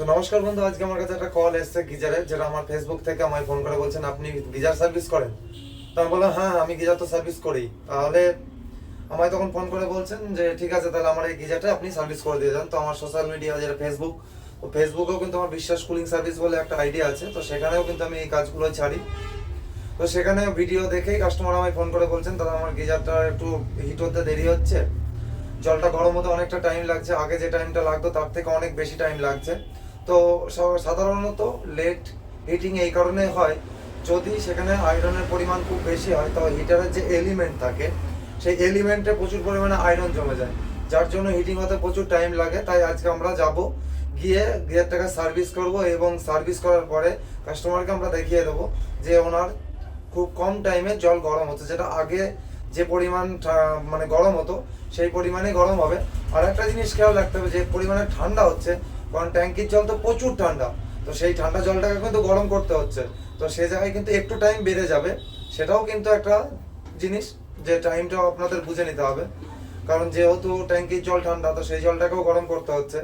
তো নমস্কার বন্ধু, আজকে আমার কাছে একটা কল এসেছে গিজারের যেটা আমার ফেসবুক থেকে আমায় ফোন করে বলছেন, আপনি গিজার সার্ভিস করেন? তো আমি বললাম হ্যাঁ আমি গিজার তো সার্ভিস করি। তাহলে আমায় তখন ফোন করে বলছেন যে, ঠিক আছে, তাহলে আমার এই গিজারটা আপনি সার্ভিস করে দিয়ে যান। তো আমার সোশ্যাল মিডিয়া যেটা ফেসবুক ও ফেসবুকেও কিন্তু আমার বিশ্বাস কুলিং সার্ভিস বলে একটা আইডিয়া আছে। তো সেখানেও কিন্তু আমি এই কাজগুলো ছাড়ি। তো সেখানে ভিডিও দেখেই কাস্টমার আমায় ফোন করে বলছেন, দাদা, আমার গিজারটা একটু হিট হতে দেরি হচ্ছে। জলটা গরম হতে অনেকটা টাইম লাগছে। আগে যে টাইমটা লাগতো, তার থেকে অনেক বেশি টাইম লাগছে। তো সাধারণত লেট হিটিং এই কারণে হয়। যদি সেখানে আয়রনের পরিমাণ খুব বেশি হয় তবে হিটারের যে এলিমেন্ট থাকে, সেই এলিমেন্টে প্রচুর পরিমাণে আয়রন জমে যায়। যার জন্য হিটিং হতে প্রচুর টাইম লাগে। তাই আজকে আমরা যাব, গিয়ে গিয়ারটাকে সার্ভিস করব এবং সার্ভিস করার পরে কাস্টমারকে আমরা দেখিয়ে দেবো যে ওনার খুব কম টাইমে জল গরম হচ্ছে। যেটা আগে যে পরিমাণ মানে গরম হতো, সেই পরিমাণে গরম হবে। আর একটা জিনিস খেয়াল রাখতে হবে যে, পরিমাণে ঠান্ডা হচ্ছে কারণ ট্যাঙ্কির জল তো প্রচুর ঠান্ডা। তো সেই ঠান্ডা জলটাকে কিন্তু গরম করতে হচ্ছে। তো সে জায়গায় কিন্তু একটু টাইম বেড়ে যাবে। সেটাও কিন্তু একটা জিনিস যে টাইমটাও আপনাদের বুঝে নিতে হবে। কারণ যেহেতু ট্যাঙ্কির জল ঠান্ডা, তো সেই জলটাকেও গরম করতে হচ্ছে।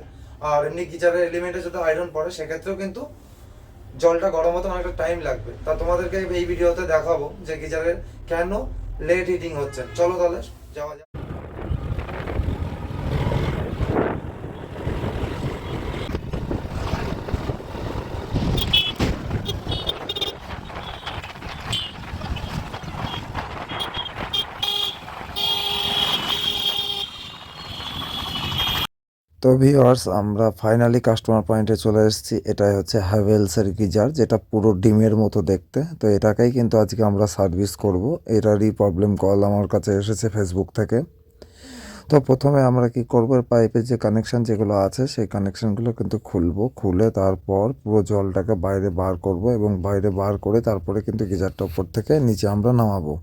আর এমনি গিজারের এলিমেন্টে যদি আয়রন পড়ে, সেক্ষেত্রেও কিন্তু জলটা গরম হতে অনেকটা টাইম লাগবে। তা তোমাদেরকে এই ভিডিওতে দেখাবো যে গিজারের কেন লেট হিটিং হচ্ছে। চলো তাহলে, যাওয়া যাক। তো ভিওয়ার্স আমরা ফাইনালি কাস্টমার পয়েন্টে চলে এসেছি। এটাই হচ্ছে হ্যাভেলসের গিজার, যেটা পুরো ডিমের মতো দেখতে। তো এটাকেই কিন্তু আজকে আমরা সার্ভিস করব। এটারই প্রবলেম কল আমার কাছে এসেছে ফেসবুক থেকে। তো প্রথমে আমরা কি করব? পাইপের যে কানেকশন যেগুলো আছে, সেই কানেকশনগুলো কিন্তু খুলবো। খুলে তারপর পুরো জলটাকে বাইরে বার করব এবং বাইরে বার করে তারপরে কিন্তু গিজারটা উপর থেকে নিচে আমরা নামাবো।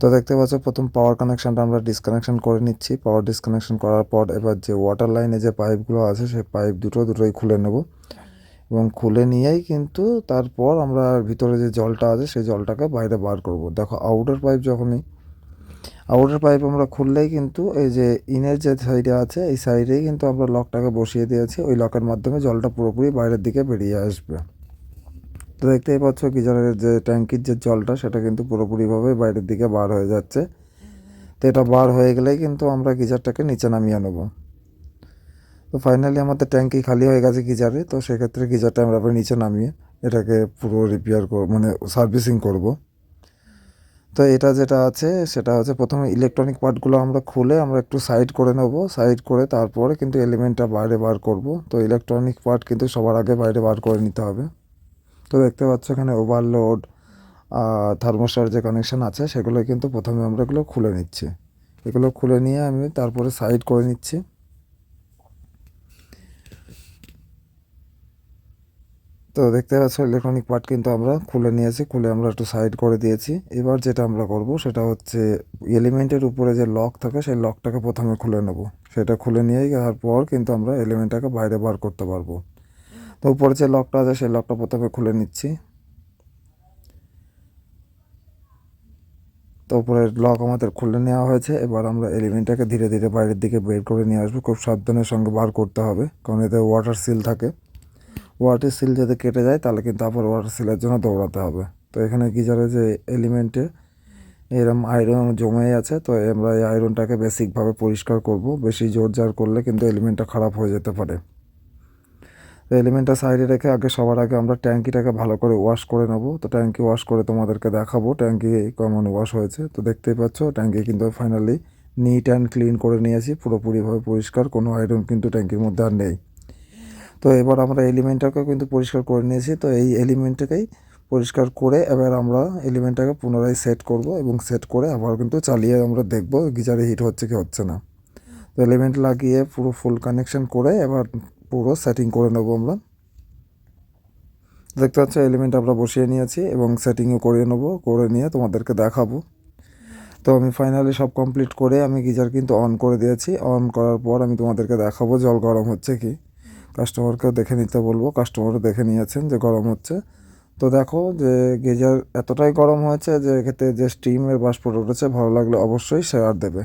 তো দেখতে পাচ্ছ, প্রথম পাওয়ার কানেকশানটা আমরা ডিসকানেকশন করে নিচ্ছি। পাওয়ার ডিসকানেকশন করার পর এবার যে ওয়াটার লাইনে যে পাইপগুলো আছে, সেই পাইপ দুটো দুটোই খুলে নেব। এবং খুলে নিয়েই কিন্তু তারপর আমরা ভিতরে যে জলটা আছে, সেই জলটাকে বাইরে বার করব। দেখো আউটার পাইপ যখনই আউটার পাইপ আমরা খুললেই কিন্তু এই যে ইনের যে সাইডে আছে, এই সাইডেই কিন্তু আমরা লকটাকে বসিয়ে দিয়েছি। ওই লকের মাধ্যমে জলটা পুরোপুরি বাইরের দিকে বেরিয়ে আসবে। তো দেখতেই পাচ্ছ গিজারের যে ট্যাঙ্কির যে জলটা, সেটা কিন্তু পুরোপুরিভাবে বাইরের দিকে বার হয়ে যাচ্ছে। তো এটা বার হয়ে গেলেই কিন্তু আমরা গিজারটাকে নিচে নামিয়ে নেব। তো ফাইনালি আমাদের ট্যাঙ্কি খালি হয়ে গেছে গিজারে, তো সেক্ষেত্রে গিজারটা আমরা নিচে নামিয়ে এটাকে পুরো রিপেয়ার করব মানে সার্ভিসিং করব। তো এটা যেটা আছে, সেটা হচ্ছে প্রথমে ইলেকট্রনিক পার্টগুলো আমরা খুলে আমরা একটু সাইড করে নেব। সাইড করে তারপরে কিন্তু এলিমেন্টটা বাইরে বার করব। তো ইলেকট্রনিক পার্ট কিন্তু সবার আগে বাইরে বার করে নিতে হবে। তো দেখতে পাচ্ছ এখানে ওভারলোড থার্মোস্টার যে কানেকশান আছে, সেগুলো কিন্তু প্রথমে আমরা এগুলো খুলে নিচ্ছি। এগুলো খুলে নিয়ে আমি তারপরে সাইড করে নিচ্ছি। তো দেখতে পাচ্ছ ইলেকট্রনিক পার্ট কিন্তু আমরা খুলে নিয়েছি, খুলে আমরা একটু সাইড করে দিয়েছি। এবার যেটা আমরা করব, সেটা হচ্ছে এলিমেন্টের উপরে যে লক থাকে, সেই লকটাকে প্রথমে খুলে নেব। সেটা খুলে নিয়েই তারপর কিন্তু আমরা এলিমেন্টটাকে বাইরে বার করতে পারব। তো উপরে যে লকটা আছে, সেই লকটা প্রথমে খুলে নিচ্ছি। তো উপরে লক আমাদের খুলে নেওয়া হয়েছে। এবার আমরা এলিমেন্টটাকে ধীরে ধীরে বাইরের দিকে বের করে নিয়ে আসব। খুব সাবধানের সঙ্গে বার করতে হবে, কারণ এতে ওয়াটার সিল থাকে। ওয়াটার সিল যদি কেটে যায়, তাহলে কিন্তু আবার ওয়াটার সিলের জন্য দৌড়াতে হবে। তো এখানে গিজারে যে এলিমেন্টে এরম আয়রন জমে আছে, তো আমরা এই আয়রনটাকে বেসিকভাবে পরিষ্কার করব। বেশি জোর জার করলে কিন্তু এলিমেন্টটা খারাপ হয়ে যেতে পারে। তো এলিমেন্টটা সাইডে রেখে আগে সবার আগে আমরা ট্যাঙ্কিটাকে ভালো করে ওয়াশ করে নেব। তো ট্যাঙ্কি ওয়াশ করে তোমাদেরকে দেখাবো। ট্যাঙ্কি কেমন ওয়াশ হয়েছে। তো দেখতেই পাচ্ছ, ট্যাঙ্কি কিন্তু ফাইনালি নিট অ্যান্ড ক্লিন করে নিয়েছি। পুরোপুরিভাবে পরিষ্কার, কোনো আয়রন কিন্তু ট্যাঙ্কির মধ্যে আর নেই। তো এবার আমরা এলিমেন্টটাকেও কিন্তু পরিষ্কার করে নিয়েছি। তো এই এলিমেন্টটাকেই পরিষ্কার করে এবার আমরা এলিমেন্টটাকে পুনরায় সেট করব এবং সেট করে আবার কিন্তু চালিয়ে আমরা দেখব, গিজারে হিট হচ্ছে কি হচ্ছে না। তো এলিমেন্ট লাগিয়ে পুরো ফুল কানেকশন করে এবার পুরো সেটিং করে নেব আমরা। দেখতে পাচ্ছ এলিমেন্ট আমরা বসিয়ে নিয়েছি এবং সেটিংও করে নেব, করে নিয়ে তোমাদেরকে দেখাবো। তো আমি ফাইনালি সব কমপ্লিট করে আমি গিজার কিন্তু অন করে দিয়েছি। অন করার পর আমি তোমাদেরকে দেখাবো জল গরম হচ্ছে কি। কাস্টমারকেও দেখে নিতে বলব কাস্টমারও দেখে নিয়েছেন যে গরম হচ্ছে। তো দেখো যে গিজার এতটাই গরম হয়েছে যে এক্ষেত্রে যে স্টিমের বাষ্প উঠেছে ভালো লাগলে অবশ্যই শেয়ার দেবে।